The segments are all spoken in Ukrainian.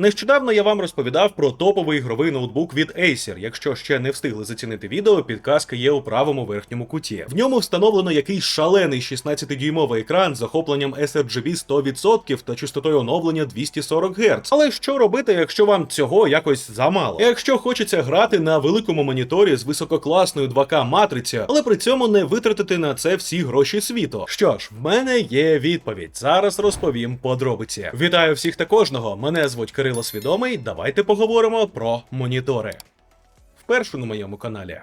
Нещодавно я вам розповідав про топовий ігровий ноутбук від Acer. Якщо ще не встигли зацінити відео, підказка є у правому верхньому куті. В ньому встановлено якийсь шалений 16-дюймовий екран з охопленням sRGB 100% та частотою оновлення 240 Гц. Але що робити, якщо вам цього якось замало? Якщо хочеться грати на великому моніторі з висококласною 2К матрицею, але при цьому не витратити на це всі гроші світу. Що ж, в мене є відповідь. Зараз розповім подробиці. Вітаю всіх та кожного. Мене звуть Кирило Свідомий. Давайте поговоримо про монітори. Вперше на моєму каналі.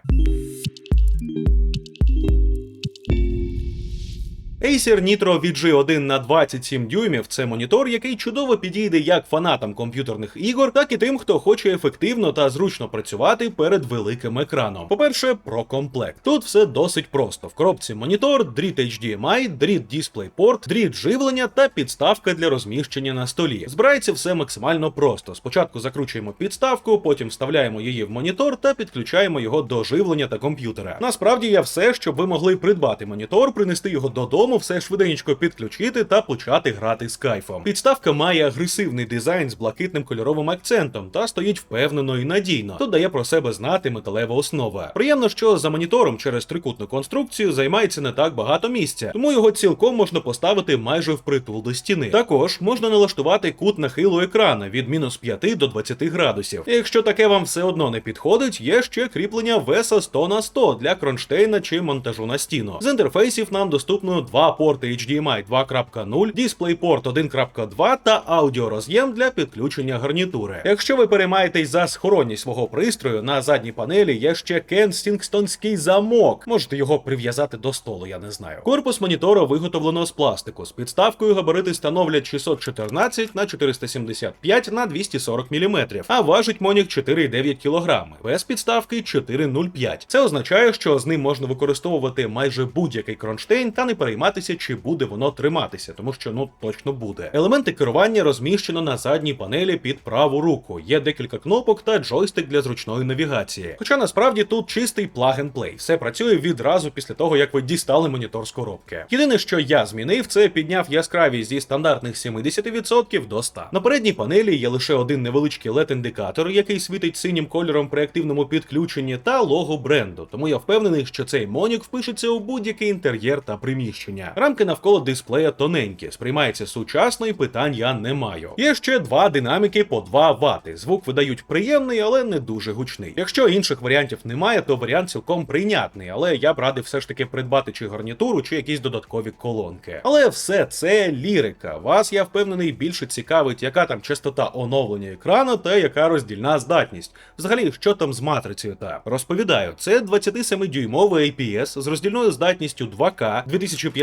Acer Nitro VG1 на 27 дюймів це монітор, який чудово підійде як фанатам комп'ютерних ігор, так і тим, хто хоче ефективно та зручно працювати перед великим екраном. По-перше, про комплект. Тут все досить просто. В коробці монітор, дріт HDMI, дріт DisplayPort, дріт живлення та підставка для розміщення на столі. Збирається все максимально просто. Спочатку закручуємо підставку, потім вставляємо її в монітор та підключаємо його до живлення та комп'ютера. Насправді є все, щоб ви могли придбати монітор, принести його додому, все швиденько підключити та почати грати з кайфом. Підставка має агресивний дизайн з блакитним кольоровим акцентом та стоїть впевнено і надійно. Тут дає про себе знати металева основа. Приємно, що за монітором через трикутну конструкцію займається не так багато місця, тому його цілком можна поставити майже впритул до стіни. Також можна налаштувати кут нахилу екрана від мінус 5 до 20 градусів. І якщо таке вам все одно не підходить, є ще кріплення веса 100 на 100 для кронштейна чи монтажу на стіну. З інтерфейсів нам доступно два порти HDMI 2.0, DisplayPort 1.2 та аудіороз'єм для підключення гарнітури. Якщо ви переймаєтесь за схоронність свого пристрою, на задній панелі є ще кенсінгстонський замок. Можете його прив'язати до столу, я не знаю. Корпус монітора виготовлено з пластику. З підставкою габарити становлять 614 на 475 на 240 мм, а важить монік 4,9 кг. Без підставки 4,05. Це означає, що з ним можна використовувати майже будь-який кронштейн та не перейматися, чи буде воно триматися, тому що ну точно буде. Елементи керування розміщено на задній панелі під праву руку. Є декілька кнопок та джойстик для зручної навігації. Хоча насправді тут чистий plug-and-play. Все працює відразу після того, як ви дістали монітор з коробки. Єдине, що я змінив, це підняв яскравість зі стандартних 70% до 100%. На передній панелі є лише один невеличкий LED-індикатор, який світить синім кольором при активному підключенні, та лого бренду. Тому я впевнений, що цей монік впишеться у будь-який інтер'єр та приміщення. Рамки навколо дисплея тоненькі, сприймається сучасно і питань я не маю. Є ще два динаміки по 2 Вт. Звук видають приємний, але не дуже гучний. Якщо інших варіантів немає, то варіант цілком прийнятний, але я б радив все ж таки придбати чи гарнітуру, чи якісь додаткові колонки. Але все це лірика. Вас я впевнений більше цікавить, яка там частота оновлення екрану та яка роздільна здатність. Взагалі, що там з матрицею та розповідаю, це 27-дюймовий IPS з роздільною здатністю 2К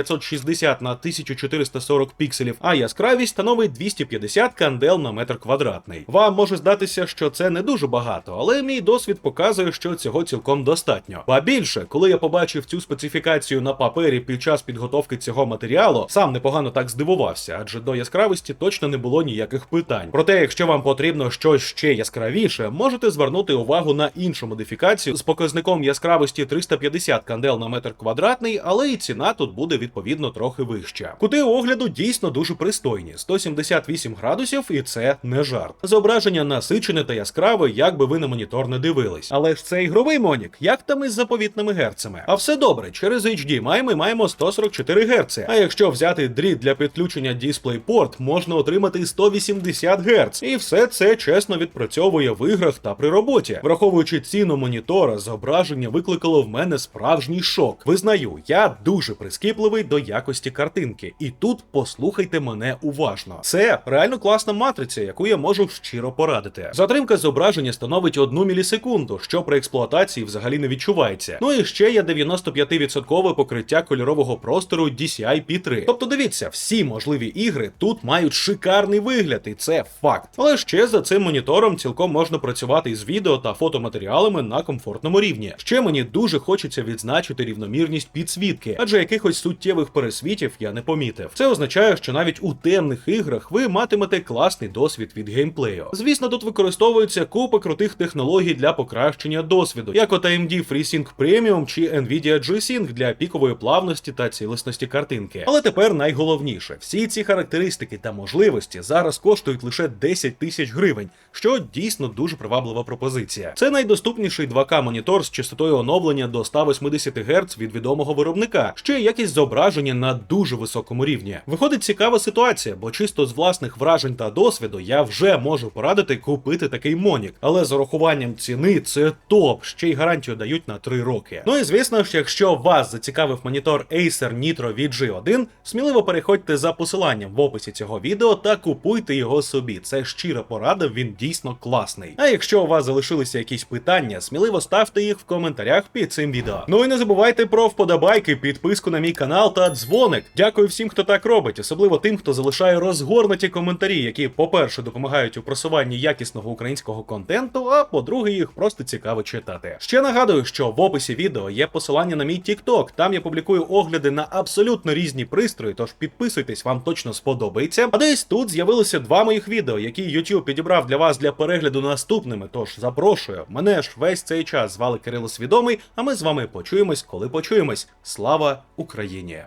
2560 на 1440 пікселів, а яскравість становить 250 кандел на метр квадратний. Вам може здатися, що це не дуже багато, але мій досвід показує, що цього цілком достатньо. Ба більше, коли я побачив цю специфікацію на папері під час підготовки цього матеріалу, сам непогано так здивувався, адже до яскравості точно не було ніяких питань. Проте, якщо вам потрібно щось ще яскравіше, можете звернути увагу на іншу модифікацію з показником яскравості 350 кандел на метр квадратний, але і ціна тут буде відповідно трохи вища. Кути огляду дійсно дуже пристойні: 178 градусів, і це не жарт. Зображення насичене та яскраве, як би ви на монітор не дивились. Але ж це ігровий монік, як там із заповітними герцами. А все добре, через HDMI ми маємо 144 Гц. А якщо взяти дріт для підключення DisplayPort, можна отримати 180 Гц. І все це чесно відпрацьовує в іграх та при роботі. Враховуючи ціну монітора, зображення викликало в мене справжній шок. Визнаю, я дуже прискіпливий до якості картинки. І тут послухайте мене уважно. Це реально класна матриця, яку я можу щиро порадити. Затримка зображення становить 1 мілісекунду, що при експлуатації взагалі не відчувається. Ну і ще є 95% покриття кольорового простору DCI P3. Тобто дивіться, всі можливі ігри тут мають шикарний вигляд, і це факт. Але ще за цим монітором цілком можна працювати із відео та фотоматеріалами на комфортному рівні. Ще мені дуже хочеться відзначити рівномірність підсвітки, адже якихось суттєвих суттєвих пересвітів я не помітив. Це означає, що навіть у темних іграх ви матимете класний досвід від геймплею. Звісно, тут використовується купа крутих технологій для покращення досвіду, як от AMD FreeSync Premium чи Nvidia G-Sync для пікової плавності та цілісності картинки. Але тепер найголовніше: всі ці характеристики та можливості зараз коштують лише 10 тисяч гривень, що дійсно дуже приваблива пропозиція. Це найдоступніший 2К монітор з частотою оновлення до 180 Гц від відомого виробника, ще якість зображення на дуже високому рівні. Виходить цікава ситуація, бо чисто з власних вражень та досвіду я вже можу порадити купити такий монік, але з урахуванням ціни це топ, ще й гарантію дають на 3 роки. Ну і звісно ж, якщо вас зацікавив монітор Acer Nitro VG1, сміливо переходьте за посиланням в описі цього відео та купуйте його собі. Це щира порада, він дійсно класний. А якщо у вас залишилися якісь питання, сміливо ставте їх в коментарях під цим відео. Ну і не забувайте про вподобайки, підписку на мій та дзвоник. Дякую всім, хто так робить, особливо тим, хто залишає розгорнуті коментарі, які, по-перше, допомагають у просуванні якісного українського контенту, а по-друге, їх просто цікаво читати. Ще нагадую, що в описі відео є посилання на мій TikTok. Там я публікую огляди на абсолютно різні пристрої, тож підписуйтесь, вам точно сподобається. А десь тут з'явилося два моїх відео, які YouTube підібрав для вас для перегляду наступними. Тож запрошую. Мене ж весь цей час звали Кирило Свідомий, а ми з вами почуємось, коли почуємось. Слава Україні!